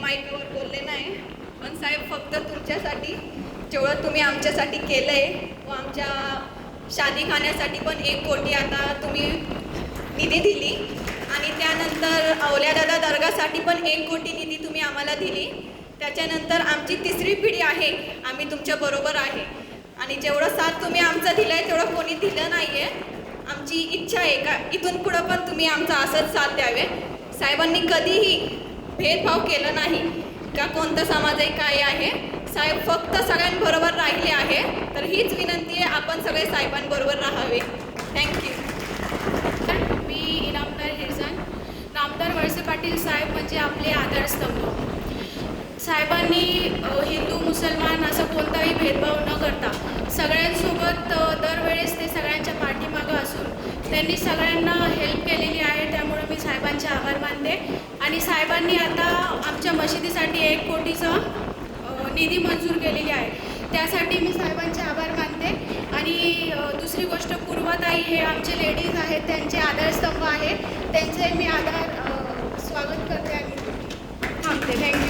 माईकवर बोलले नाही पण साहेब फक्त तुमच्यासाठी जेवढं तुम्ही आमच्यासाठी केलं आहे व आमच्या शादी खाण्यासाठी पण एक कोटी आता तुम्ही निधी दिली. आणि त्यानंतर अवल्यादादा दर्गासाठी पण एक कोटी निधी तुम्ही आम्हाला दिली. त्याच्यानंतर आमची तिसरी पिढी आहे आम्ही तुमच्या बरोबर आहे. आणि जेवढं साथ तुम्ही आमचं दिलं आहे तेवढं कोणी दिलं नाही आहे आमची इच्छा आहे का? इथून पुढं पण तुम्ही आमचा असंच साथ द्यावे. साहेबांनी कधीही भेदभाव केला नाही. का कोणतं समाज आहे काय आहे? साहेब फक्त सगळ्यांबरोबर राहिले आहे. तर हीच विनंती आहे आपण सगळे साहेबांबरोबर राहावे. थँक्यू मी इनामदार हिरजन नामदार वळसे पाटील साहेब म्हणजे आपले आधारस्तंभ साहेबांनी हिंदू मुसलमान असा कोणताही भेदभाव न करता सगळ्यांसोबत दरवेळेस ते सगळ्यांच्या पाठीमागं असून त्यांनी सगळ्यांना हेल्प केलेली आहे. त्यामुळे मी साहेबांचे आभार मानले आणि साहेबांनी आता आमच्या मशिदीसाठी एक कोटीचं निधी मंजूर केलेली आहे. त्यासाठी मी साहेबांचे आभार मानते. आणि दुसरी गोष्ट पूर्वताई हे आमचे लेडीज आहेत त्यांचे आधारस्तंभ आहे. त्यांचे मी आधार स्वागत करते आणि थांबते. थँक्यू